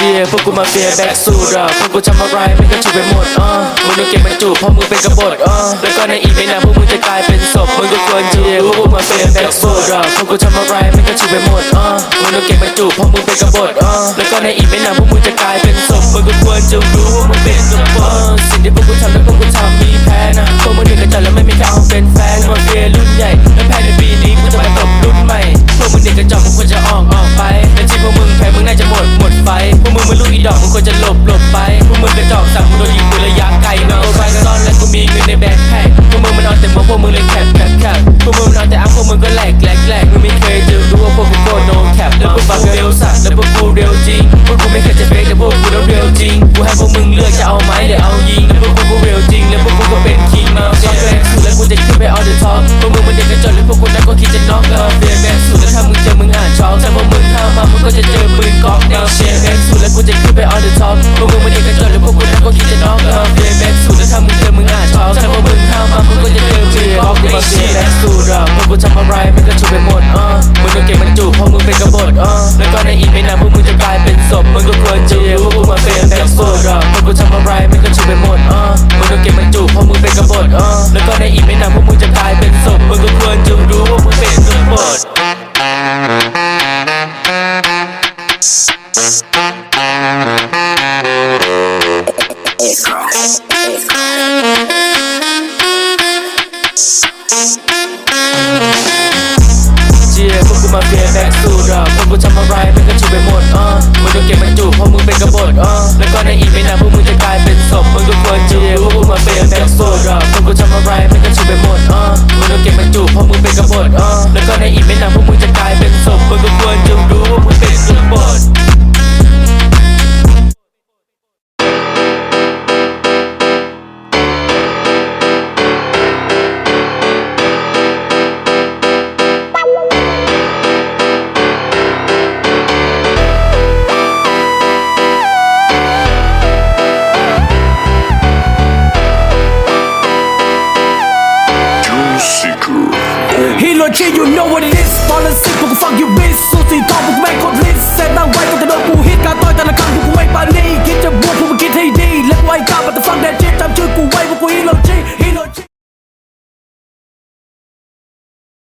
จียพวกกูมาเฟียแบ็กสูดอะพวกกูทำอะไรไม่ก็ถูกไปหมดอะมึงต้องเก็บมันจูบเพราะมึงเป็นกบฏอะแล้วก็ในอีกไม่นานพวกมึงจะกลายเป็นศพมึงก็ควรจียพวกกูมาเฟียแบ็กสูดอะพวกกูทำอะไรไม่ก็ถูกไปหมดอะมึงต้องเก็บมันจูบเพราะมึงเป็นกบฏอะแล้วก็ในอีกไม่นานพวกมึงจะกลายเป็นศพมึงก็ควรจะรู้ว่ามึงเป็นกบฏสิ่งที่พวกกูทำแล้วพวกกูทำมีแพ้นะพวกมึงเด็กกระจอกแล้วไม่มีใครเอาเป็นแฟนมาเฟียรุ่นใหญ่และภายในปีนี้กูจะมาตบรุ่นใหม่พวกมึงเด็กกระจอกมึงควรจะออกออกไป แล้วพวกบังเร็วสัตว์แล้วพวกกูเร็วจริงพวกกูไม่เคยจะเฟกแต่พวกกูต้องเร็วจริงกูให้พวกมึงเลือกจะเอาไหมหรือเอายิงแล้วพวกกูก็เร็วจริงแล้วพวกกูก็เป็นคิงมาเฟียแบ็คสุดแล้วกูจะขึ้นไปเอาเดอะท็อปพวกมึงมันเด็กกระจอกแล้วพวกกูนั่นก็คิดจะน็อกเออเฟียแบ็คสุดแล้วถ้ามึงเจอมึงอ่านช็อกถ้าพวกมึงเข้ามามึงก็จะเจอ ร์แบ็คสุดอะพวกกูทำอะไรไม่ก็ถูกไปหมดอะมึงต้องเก็บมันจูเพราะมึงเป็นกบฏอะแล้วก็ในอีกไม่นานพวกมึงจะกลายเป็นศพมึงก็ควรจะรู้ว่าพวกมาเป็นแบ็คสุดอะพวกกูทำอะไรไม่ก็ถูกไปหมดอะมึงต้องเก็บมันจูเพราะมึงเป็นกบฏอะแล้วก็ในอีกไม่นานพวกมึงจะกลายเป็นศพมึงก็ควรจะรู้ว่ามึงเป็นกบฏเมาเฟียแบ็กสูดอะพวกกูทำอะไรมันก็ถูกไปหมดอะมึงโดนเก็บมันจูเพราะมึงเป็นกบฏอะแล้วก็ในอีกไม่นานพวกมึงจะกลายเป็นศพมึงก็ควรเจียพวกกูมาเฟียแบ็กสูดอะพวกกูทำอะไรมันก็ถูกไปหมดอะมึงโดนเก็บมันจูเพราะมึงเป็นกบฏอะแล้วก็ในอีกไม่นานพวกมึง you know what it is. Fall asleep, fuck you, bitch. So see, talk with my cold lips. Set my wife with an open hit.